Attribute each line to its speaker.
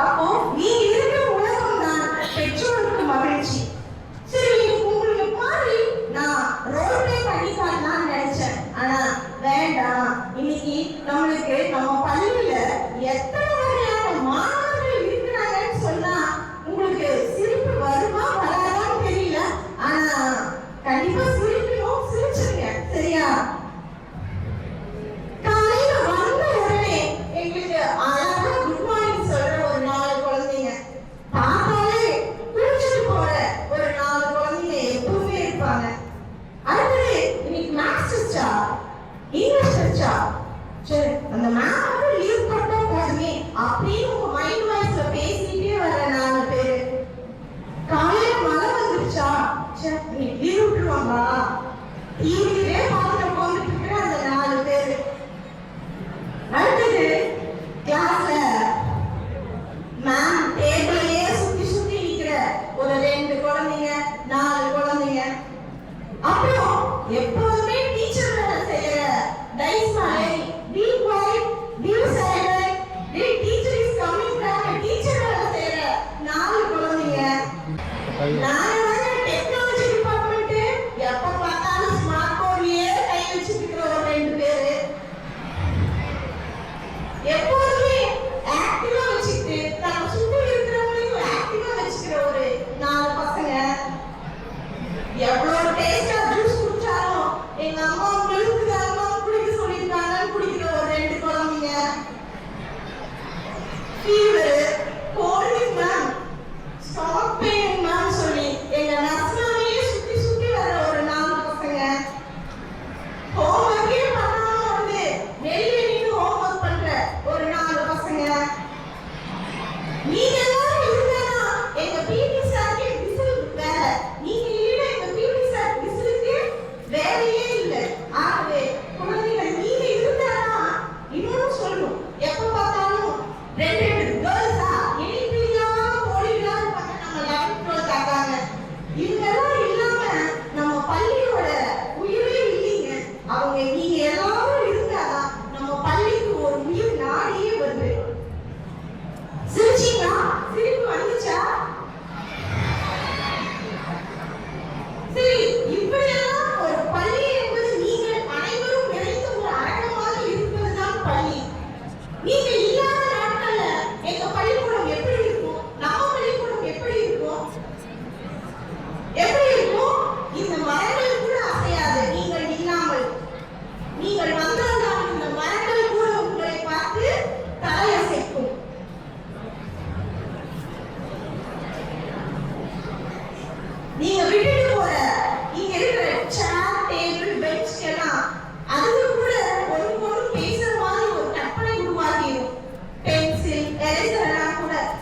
Speaker 1: அப்போ நீ கிடைச்சா சரி அந்த மேம்